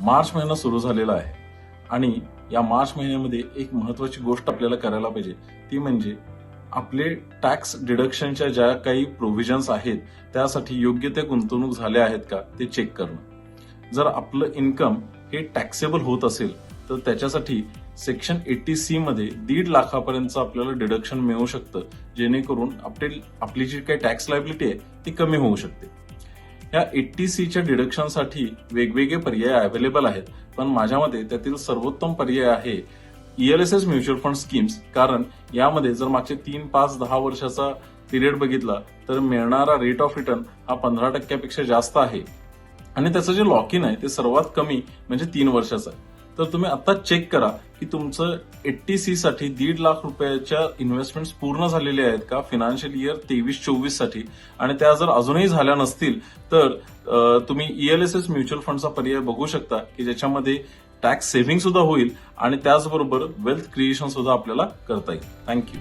मार्च महिना सुरू झालेला आहे. आणि या मार्च महिन्यामध्ये एक महत्वाची गोष्ट आपल्याला करायला पाहिजे. ती म्हणजे आपले टॅक्स डिडक्शनच्या ज्या काही प्रोव्हिजन्स आहेत त्यासाठी योग्य त्या गुंतवणूक झाल्या आहेत का ते चेक करणं. जर आपलं इन्कम हे टॅक्सेबल होत असेल तर त्याच्यासाठी सेक्शन एटी सी मध्ये दीड लाखापर्यंतचं आपल्याला डिडक्शन मिळू शकतं. जेणेकरून आपली आपली जी काही टॅक्स लायबिलिटी आहे ती कमी होऊ शकते. या एटी सीच्या डिडक्शनसाठी वेगवेगळे पर्याय अवेलेबल आहेत. पण माझ्या मते त्यातील सर्वोत्तम पर्याय आहे ईएलएसएस म्युच्युअल फंड स्कीम्स. कारण यामध्ये जर मागचे तीन पाच दहा वर्षाचा पिरियड बघितला तर मिळणारा रेट ऑफ रिटर्न हा पंधरा टक्क्यापेक्षा जास्त आहे. आणि त्याचं जे लॉक इन आहे ते सर्वात कमी म्हणजे तीन वर्षाचं आहे. तर तुम्ही आता चेक करा की तुमचं एट्टी सी साठी दीड लाख रुपयाच्या इन्व्हेस्टमेंट पूर्ण झालेले आहेत का फिनान्शियल इयर तेवीस चोवीससाठी? आणि त्या जर अजूनही झाल्या नसतील तर तुम्ही ईएलएसएस म्युच्युअल फंडचा पर्याय बघू शकता की ज्याच्यामध्ये टॅक्स सेव्हिंग सुद्धा होईल आणि त्याचबरोबर वेल्थ क्रिएशन सुद्धा आपल्याला करता येईल. थँक्यू